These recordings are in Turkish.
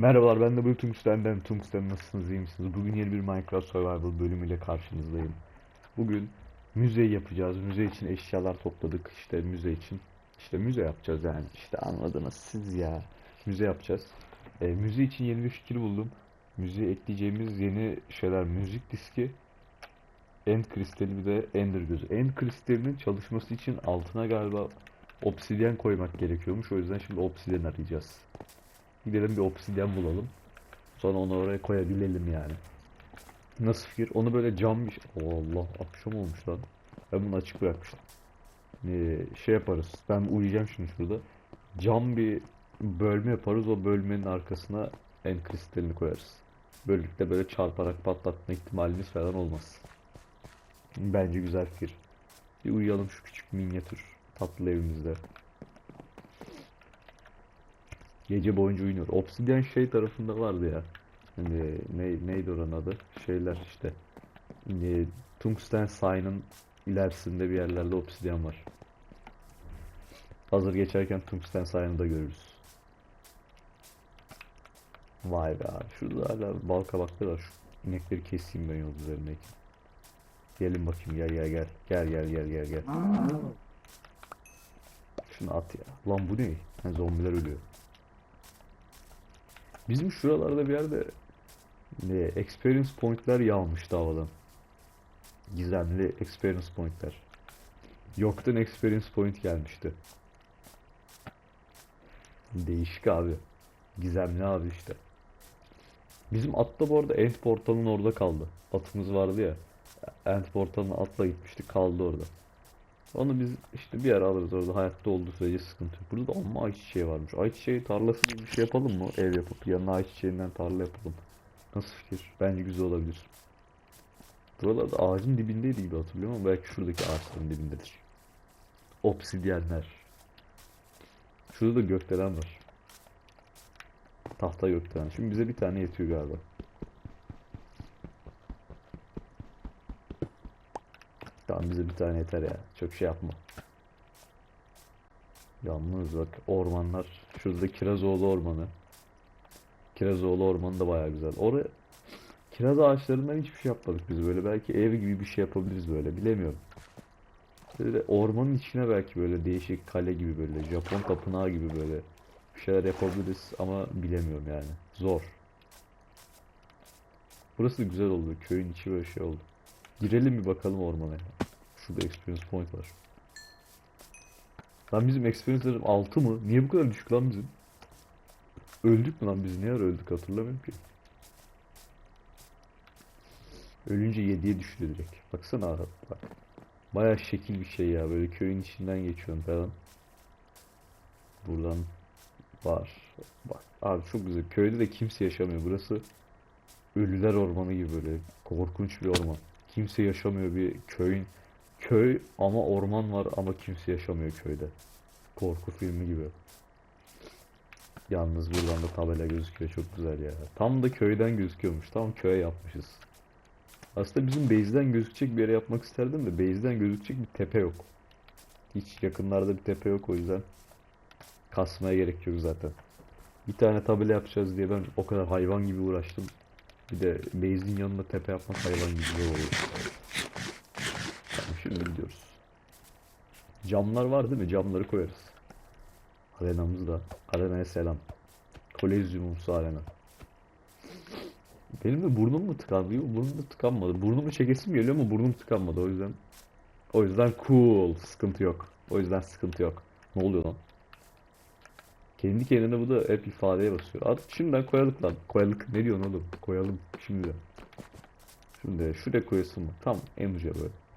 Merhabalar ben de bu Tungsten'den Tungsten nasılsınız iyi misiniz? Bugün yeni bir Minecraft Survival bölümüyle karşınızdayım. Bugün müze yapacağız. Müze için eşyalar topladık. İşte müze için. İşte müze yapacağız yani. İşte anladınız siz ya. Müze yapacağız. E, müze için yeni bir fikir buldum. Müziğe ekleyeceğimiz yeni şeyler müzik diski, End kristali bir de Ender gözü. End kristalinin çalışması için altına galiba obsidyen koymak gerekiyormuş. O yüzden şimdi obsidyen arayacağız. Gidelim bir obsidyen bulalım. Sonra onu oraya koyabilelim yani. Nasıl fikir? Onu böyle cam bir... Oh Allah akşam olmuş lan. Ben bunu açık bırakmıştım. Ee, şey yaparız. Ben uyuyacağım şimdi şurada. Cam bir bölme yaparız. O bölmenin arkasına en kristalini koyarız. Böylelikle böyle çarparak patlatma ihtimalimiz falan olmaz. Bence güzel fikir. Bir uyuyalım şu küçük minyatür tatlı evimizde. Gece boyunca uyuyor. Obsidian şey tarafında vardı ya. Hani ne, neydi oranın adı? Şeyler işte. E, Tungsten Sign'ın ilerisinde bir yerlerde obsidian var. Hazır geçerken Tungsten Sign'ı da görürüz. Vay be abi. Şurada hala bal kabakları var. Şu inekleri keseyim ben yol üzerindeyken. Gelin bakayım gel gel gel. Gel gel gel gel gel. Şunu at ya. Lan bu ne? Ha, zombiler ölüyor. Bizim şuralarda bir yerde ne, experience point'ler yağmıştı havadan. Gizemli experience point'ler. Yoktan experience point gelmişti. Değişik abi. Gizemli abi işte. Bizim at da bu arada end portalın orada kaldı. Atımız vardı ya. End portalına atla gitmişti kaldı orada. Onu biz işte bir ara alırız orada hayatta olduğu sürece sıkıntı yok. Burada da amma ayçiçeği varmış. Ayçiçeği tarlası gibi bir şey yapalım mı? Ev yapıp yanına ayçiçeğinden tarla yapalım. Nasıl fikir? Bence güzel olabilir. Buralarda ağacın dibindeydi gibi hatırlıyorum ama belki şuradaki ağaçların dibindedir. Obsidyenler. Şurada da gökdelen var. Tahta gökdelen. Şimdi bize bir tane yetiyor galiba. Tamam bize bir tane yeter ya. Çok şey yapma. Yalnız bak ormanlar. Şurada Kirazoğlu Ormanı. Kirazoğlu Ormanı da baya güzel. Oraya kiraz ağaçlarından hiçbir şey yapmadık biz böyle. Belki ev gibi bir şey yapabiliriz böyle. Bilemiyorum. Böyle ormanın içine belki böyle değişik kale gibi böyle Japon tapınağı gibi böyle bir şeyler yapabiliriz ama bilemiyorum yani. Zor. Burası da güzel oldu. Köyün içi böyle şey oldu. Girelim bir bakalım ormana. Şurada experience point var. Lan bizim experience'larım 6 mı? Niye bu kadar düşük lan bizim? Öldük mü lan biz? Niye öldük hatırlamıyorum ki. Ölünce 7'ye düştü direkt. Baksana bak. Baya şekil bir şey ya. Böyle köyün içinden geçiyorsun falan. Buradan var. Bak abi çok güzel. Köyde de kimse yaşamıyor. Burası Ölüler Ormanı gibi böyle korkunç bir orman. Kimse yaşamıyor bir köyün köy ama orman var ama kimse yaşamıyor köyde. Korku filmi gibi. Yalnız buradan da tabela gözüküyor çok güzel ya. Tam da köyden gözüküyormuş. Tam köye yapmışız. Aslında bizim base'den gözükecek bir yere yapmak isterdim de base'den gözükecek bir tepe yok. Hiç yakınlarda bir tepe yok o yüzden kasmaya gerek yok zaten. Bir tane tabela yapacağız diye ben o kadar hayvan gibi uğraştım. Bir de base'in yanında tepe yapmak hayvan gibi oluyor. Şimdi gidiyoruz. Camlar var değil mi? Camları koyarız. Arenamız da. Arenaya selam. Kolezyumumsu arena. Benim de burnum mu tıkandı? Yok burnum da tıkanmadı. Burnumu çekesim geliyor ama burnum tıkanmadı. O yüzden o yüzden cool. Sıkıntı yok. O yüzden sıkıntı yok. Ne oluyor lan? Kendi kendine bu da hep ifadeye basıyor. Artık şimdiden koyalım lan. Koyalım. Ne diyorsun oğlum? Koyalım. Şimdi. Şimdi şuraya koyasın mı? Tam en uca böyle.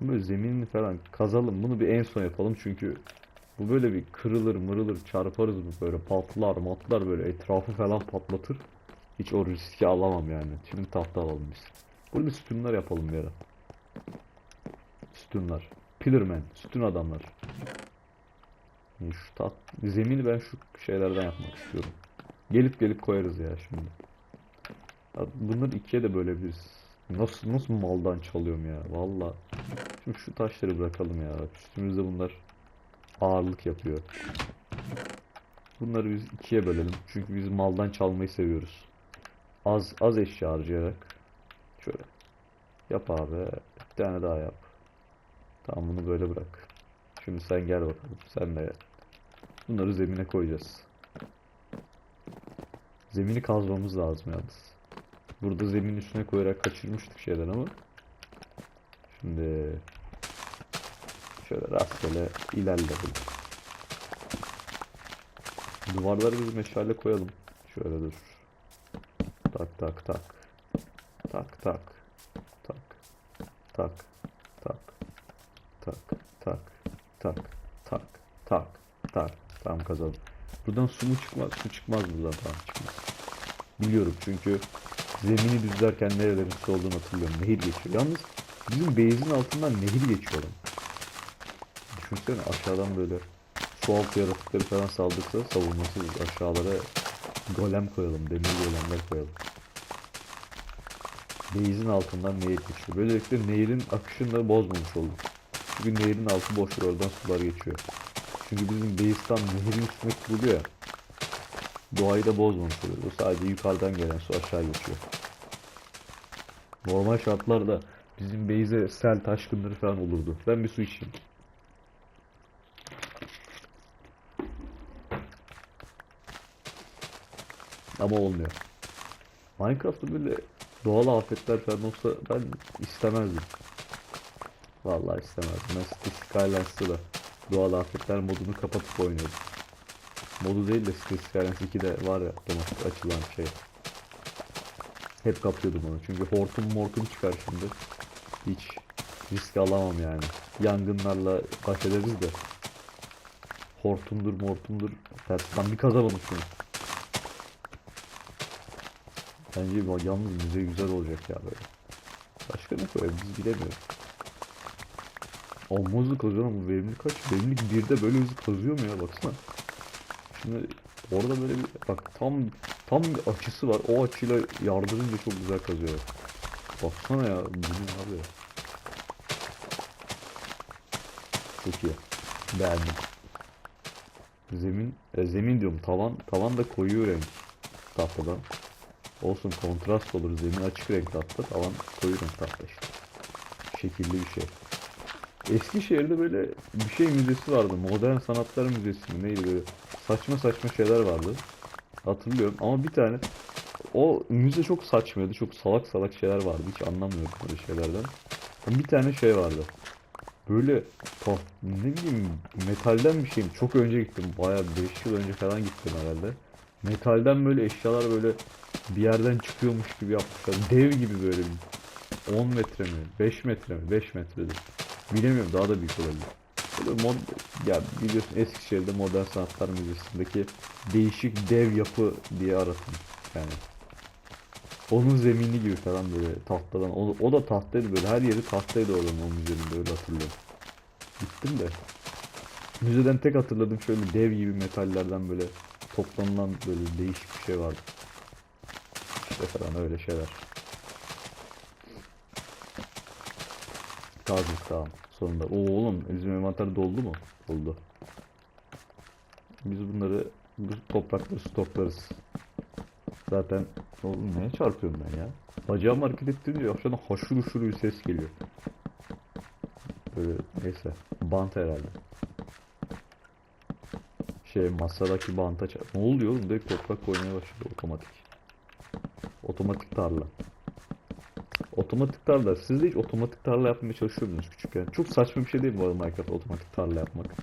Ama böyle zeminini falan kazalım. Bunu bir en son yapalım çünkü bu böyle bir kırılır mırılır çarparız bu böyle patlar matlar böyle etrafı falan patlatır. Hiç o riski alamam yani. Şimdi tahta alalım biz. Burada sütunlar yapalım bir ara. Sütunlar. Pillarman. Sütun adamlar. Şu tat zemini ben şu şeylerden yapmak istiyorum. Gelip gelip koyarız ya şimdi. Bunları ikiye de bölebiliriz. Nasıl nasıl maldan çalıyorum ya valla. Şimdi şu taşları bırakalım ya. Üstümüzde bunlar ağırlık yapıyor. Bunları biz ikiye bölelim. Çünkü biz maldan çalmayı seviyoruz. Az az eşya harcayarak. Şöyle. Yap abi. Bir tane daha yap. Tamam bunu böyle bırak. Şimdi sen gel bakalım. Sen de gel. Bunları zemine koyacağız. Zemini kazmamız lazım yalnız. Burada zemin üstüne koyarak kaçırmıştık şeyden ama. Şimdi şöyle rastgele ilerleyelim. Duvarlara bir meşale koyalım. Şöyle dur. Tak tak tak. Tak tak. Tak. Tak. Tak. Tak. Tak. Tak. Tak. Tak. Tak. Tamam kazandım. Buradan su mu çıkmaz? Su çıkmaz buradan. Tamam çıkmaz. Biliyorum çünkü zemini düzlerken nerelerin su olduğunu hatırlıyorum. Nehir geçiyor. Yalnız bizim base'in altından nehir geçiyor lan. Düşünsene aşağıdan böyle su altı yaratıkları falan saldırsa savunmasız aşağılara golem koyalım. Demir golemler koyalım. Base'in altından nehir geçiyor. Böylelikle nehirin akışını da bozmamış olduk. Çünkü nehirin altı boş ve oradan sular geçiyor. Çünkü bizim base tam nehirin üstüne kuruluyor ya. Doğayı da bozmamış oluyor. Bu sadece yukarıdan gelen su aşağı geçiyor. Normal şartlarda bizim base'e sel taşkınları falan olurdu. Ben bir su içeyim. Ama olmuyor. Minecraft'ta böyle doğal afetler falan olsa ben istemezdim. Vallahi istemezdim. Ben City da doğal afetler modunu kapatıp oynuyordum. Modu değil de City Skylines 2'de var ya otomatik açılan şey. Hep kapıyordum onu. Çünkü hortum mortum çıkar şimdi. Hiç risk alamam yani. Yangınlarla baş ederiz de. Hortumdur mortumdur. Tersten bir kazamadım şunu. Bence yalnız müze güzel olacak ya böyle. Başka ne koyalım biz bilemiyoruz. Amma hızlı kazıyor bu verimli kaç? Verimlilik 1'de böyle hızlı kazıyor mu ya baksana. Şimdi orada böyle bir bak tam tam bir açısı var. O açıyla yardırınca çok güzel kazıyor. Baksana ya bu ne abi. Çok iyi. Beğendim. Zemin, e, zemin diyorum tavan, tavan da koyu renk tahtadan. Olsun kontrast olur. Zemin açık renk tahta, tavan koyu renk tahta işte. Şekilli bir şey. Eskişehir'de böyle bir şey müzesi vardı. Modern Sanatlar Müzesi mi neydi böyle saçma saçma şeyler vardı. Hatırlıyorum ama bir tane o müze çok saçmaydı. Çok salak salak şeyler vardı. Hiç anlamıyorum böyle şeylerden. Ama bir tane şey vardı. Böyle ta- ne bileyim metalden bir şeyim. Çok önce gittim. Bayağı 5 yıl önce falan gittim herhalde. Metalden böyle eşyalar böyle bir yerden çıkıyormuş gibi yapmışlar. Dev gibi böyle bir 10 metre mi? 5 metre mi? 5 metredir. Bilemiyorum daha da büyük olabilir. Böyle mod, ya biliyorsun Eskişehir'de Modern Sanatlar Müzesi'ndeki değişik dev yapı diye aratın yani. Onun zemini gibi falan böyle tahtadan. O, o da tahtaydı böyle her yeri tahtaydı oranın o müzenin öyle hatırlıyorum. Gittim de. Müzeden tek hatırladığım şöyle dev gibi metallerden böyle toplanılan böyle değişik bir şey vardı. İşte falan öyle şeyler. Kazdık tamam. Sonunda. Oo oğlum bizim envanter doldu mu? Doldu. Biz bunları bu toprakları stoklarız. Zaten oğlum neye çarpıyorum ben ya? Bacağımı hareket ettirince aşağıdan haşır uşur bir ses geliyor. Böyle neyse. Bant herhalde. Şey masadaki banta çarp. Ne oluyor oğlum? Direkt toprak koymaya başladı otomatik. Otomatik tarla. Otomatik tarla. Siz de hiç otomatik tarla yapmaya çalışıyor musunuz küçükken? Çok saçma bir şey değil mi bu arada Minecraft otomatik tarla yapmak?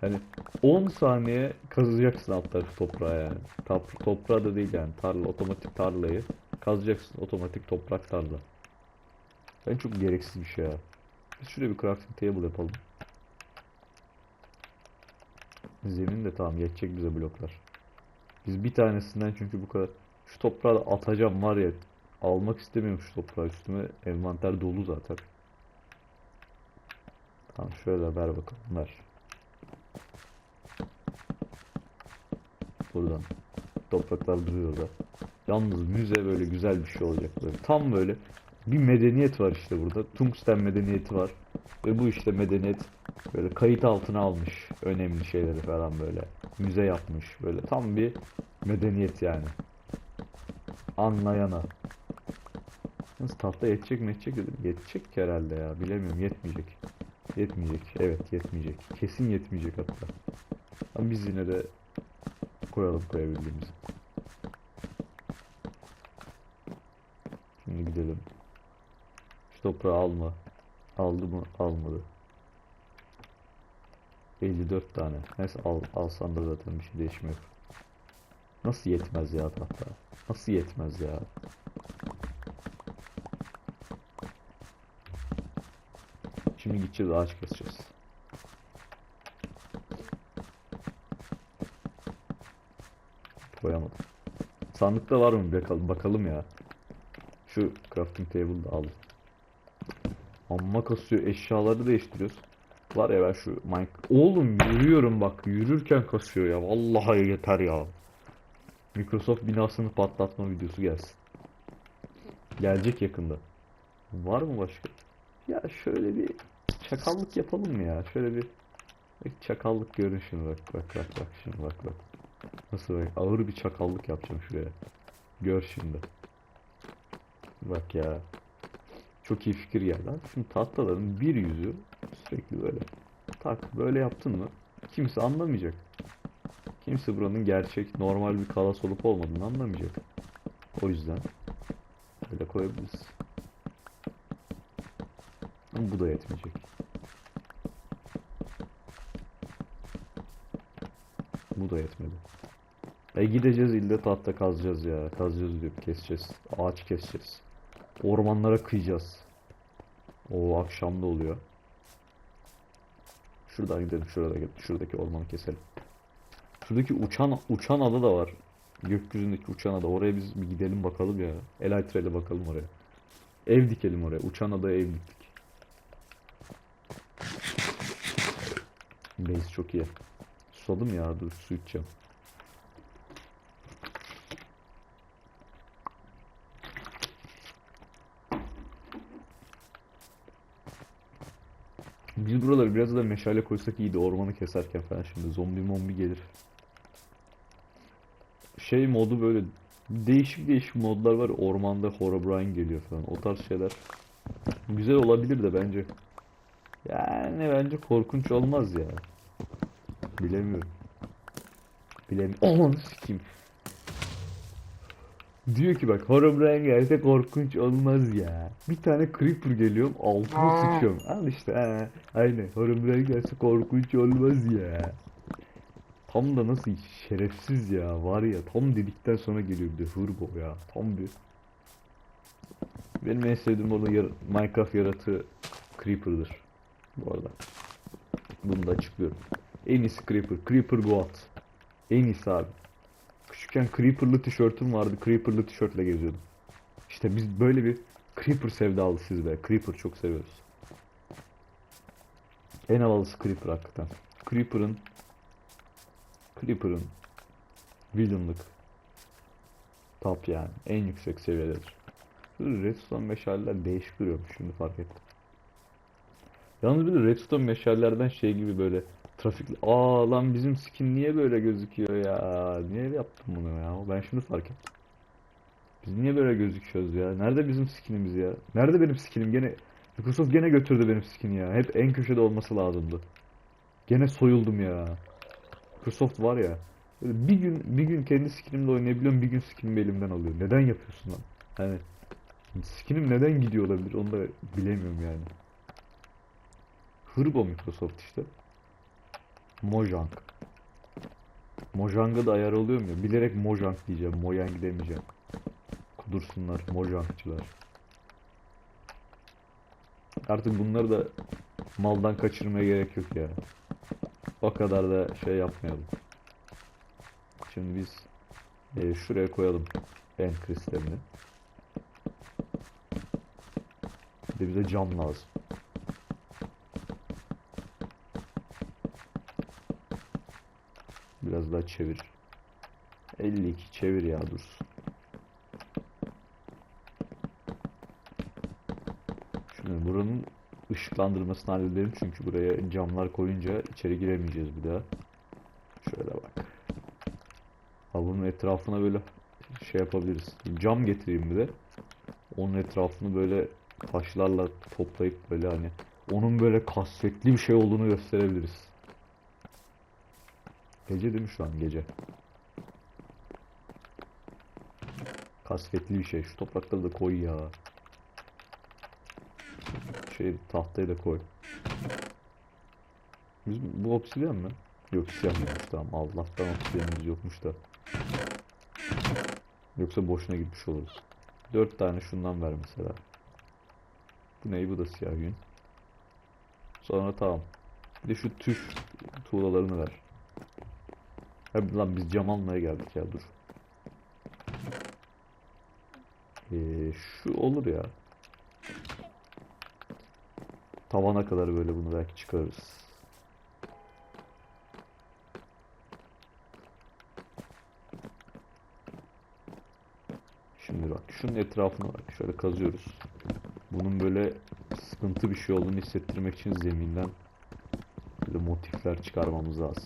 Hani 10 saniye kazacaksın alt tarafı toprağa yani. Top, toprağa da değil yani tarla, otomatik tarlayı kazacaksın otomatik toprak tarla. Ben çok gereksiz bir şey ya. Biz şuraya bir crafting table yapalım. Zemin de tamam yetecek bize bloklar. Biz bir tanesinden çünkü bu kadar şu toprağı da atacağım var ya almak istemiyorum şu toprağı üstüme envanter dolu zaten. Tamam şöyle ver bakalım ver. Buradan. Topraklar duruyor orada. Yalnız müze böyle güzel bir şey olacak böyle. Tam böyle bir medeniyet var işte burada. Tungsten medeniyeti var. Ve bu işte medeniyet böyle kayıt altına almış önemli şeyleri falan böyle. müze yapmış. Böyle tam bir medeniyet yani. Anlayana. Nasıl tahta yetecek mi yetecek dedim. Yetecek herhalde ya. Bilemiyorum yetmeyecek. Yetmeyecek. Evet yetmeyecek. Kesin yetmeyecek hatta. Ama biz yine de koyalım koyabildiğimizi. Şimdi gidelim. Şu toprağı alma. Aldı mı? Almadı. 54 tane. Neyse al, alsan da zaten bir şey değişmiyor. Nasıl yetmez ya tahta? Nasıl yetmez ya? Şimdi gideceğiz ağaç keseceğiz. Koyamadım. Sandıkta var mı? Bakalım, bakalım ya. Şu crafting table da al. Amma kasıyor. Eşyaları değiştiriyoruz. Var ya ben şu Mike... Oğlum yürüyorum bak. Yürürken kasıyor ya. Vallahi yeter ya. Microsoft binasını patlatma videosu gelsin. Gelecek yakında. Var mı başka? Ya şöyle bir çakallık yapalım mı ya? Şöyle bir bak çakallık görün şimdi bak bak bak bak şimdi bak bak. Nasıl bak ağır bir çakallık yapacağım şuraya. Gör şimdi. Bak ya. Çok iyi fikir geldi. Şimdi tahtaların bir yüzü sürekli böyle. Tak böyle yaptın mı kimse anlamayacak. Kimse buranın gerçek normal bir kalas olup olmadığını anlamayacak. O yüzden böyle koyabiliriz. Bu da yetmeyecek. Bu da yetmedi. E gideceğiz ille tahta kazacağız ya. Kazacağız diyor. Keseceğiz. Ağaç keseceğiz. Ormanlara kıyacağız. O akşam da oluyor. Şuradan gidelim. Şurada şuradaki ormanı keselim. Şuradaki uçan uçan ada da var. Gökyüzündeki uçan ada. Oraya biz bir gidelim bakalım ya. Elytra ile bakalım oraya. Ev dikelim oraya. Uçan adaya ev diktik. Base çok iyi. Susadım ya. Dur su içeceğim. Biz buraları biraz da meşale koysak iyiydi ormanı keserken falan şimdi zombi mombi gelir. Şey modu böyle değişik değişik modlar var. Ormanda Herobrine geliyor falan. O tarz şeyler güzel olabilir de bence. Yani bence korkunç olmaz ya. Bilemiyorum. Bilemiyorum. Aman sikeyim. Diyor ki bak Herobrine gelse korkunç olmaz ya. Bir tane Creeper geliyor altıma sıçıyorum. Al işte ha. Aynen Herobrine gelse korkunç olmaz ya. Tam da nasıl şerefsiz ya var ya tam dedikten sonra geliyor bir de hırbo ya tam bir. Benim en sevdiğim orada yar- Minecraft yaratığı Creeper'dır. Bu arada. Bunu da açıklıyorum. En iyisi Creeper. Creeper God. En iyisi abi. Küçükken Creeper'lı tişörtüm vardı. Creeper'lı tişörtle geziyordum. İşte biz böyle bir Creeper sevdalısıyız be. Creeper çok seviyoruz. En havalısı Creeper hakikaten. Creeper'ın Creeper'ın villainlık top yani. En yüksek seviyededir. Redstone meşaleler değişik duruyormuş şimdi fark ettim. Yalnız de redstone meşallerden şey gibi böyle trafik... Aa lan bizim skin niye böyle gözüküyor ya? Niye yaptım bunu ya? Ben şunu fark ettim. Biz niye böyle gözüküyoruz ya? Nerede bizim skinimiz ya? Nerede benim skinim? Gene Microsoft gene götürdü benim skini ya. Hep en köşede olması lazımdı. Gene soyuldum ya. Microsoft var ya. böyle bir gün bir gün kendi skinimle oynayabiliyorum, bir gün skinimi elimden alıyor. Neden yapıyorsun lan? Hani skinim neden gidiyor olabilir? Onu da bilemiyorum yani. Hırbo Microsoft işte. Mojang. Mojang'a da ayar oluyor mu? Bilerek Mojang diyeceğim. Mojang demeyeceğim. Kudursunlar Mojangçılar. Artık bunları da maldan kaçırmaya gerek yok ya. O kadar da şey yapmayalım. Şimdi biz e, şuraya koyalım en kristalini. Bir de bize cam lazım. Çevir. 52 çevir ya dursun. Şimdi buranın ışıklandırmasını halledelim çünkü buraya camlar koyunca içeri giremeyeceğiz bir daha. Şöyle bak. Ha bunun etrafına böyle şey yapabiliriz. Cam getireyim bir de. Onun etrafını böyle taşlarla toplayıp böyle hani onun böyle kasvetli bir şey olduğunu gösterebiliriz. Gece değil mi şu an gece? Kasvetli bir şey. Şu toprakları da koy ya. Şey tahtayı da koy. Biz, bu obsidyen mi? Yok isyanmıyormuş tamam. Allah'tan obsidyenimiz yokmuş da. Yoksa boşuna gitmiş oluruz. Dört tane şundan ver mesela. Bu ne? Bu da siyah yün. Sonra tamam. Bir de şu tüf tuğlalarını ver. Hadi lan biz cam almaya geldik ya dur. Ee, şu olur ya. Tavana kadar böyle bunu belki çıkarırız. Şimdi bak şunun etrafına bak şöyle kazıyoruz. Bunun böyle sıkıntı bir şey olduğunu hissettirmek için zeminden böyle motifler çıkarmamız lazım.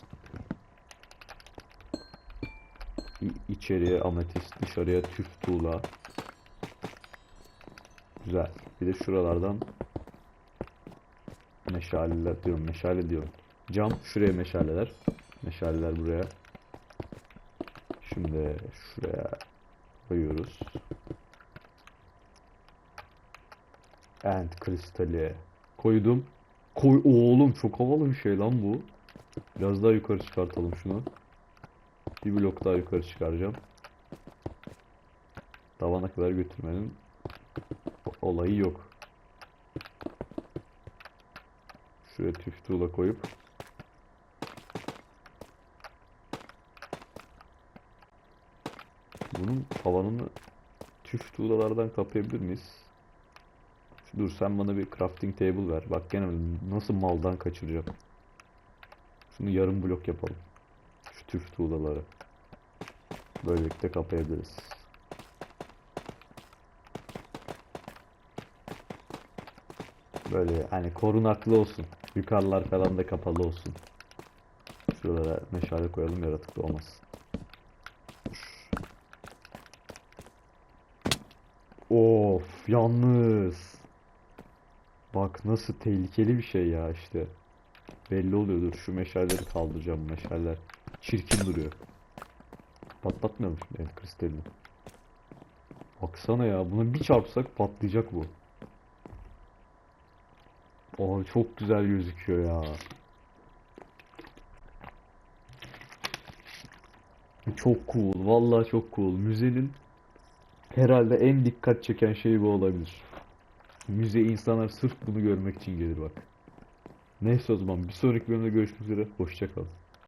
İçeriye ametist, dışarıya tüf tuğla. Güzel. Bir de şuralardan meşaleler diyorum, meşale diyorum. Cam şuraya meşaleler. Meşaleler buraya. Şimdi şuraya koyuyoruz. End kristali koydum. Koy oğlum çok havalı bir şey lan bu. Biraz daha yukarı çıkartalım şunu. Bir blok daha yukarı çıkaracağım. Tavana kadar götürmenin olayı yok. Şuraya tüf tuğla koyup bunun tavanını tüf tuğlalardan kapayabilir miyiz? Dur sen bana bir crafting table ver. Bak gene nasıl maldan kaçıracağım. Şunu yarım blok yapalım. Şu tüf tuğlaları. Böylelikle kapayabiliriz. Böyle hani korunaklı olsun. Yukarılar falan da kapalı olsun. Şuralara meşale koyalım yaratıklı olmasın. Of yalnız. Bak nasıl tehlikeli bir şey ya işte. Belli oluyordur. Şu meşaleleri kaldıracağım meşaleler. Çirkin duruyor. Patlatmıyor musun el kristalini? Baksana ya buna bir çarpsak patlayacak bu. Aa çok güzel gözüküyor ya. Çok cool. Vallahi çok cool. Müzenin herhalde en dikkat çeken şey bu olabilir. Müze insanlar sırf bunu görmek için gelir bak. Neyse o zaman bir sonraki bölümde görüşmek üzere. Hoşça kalın.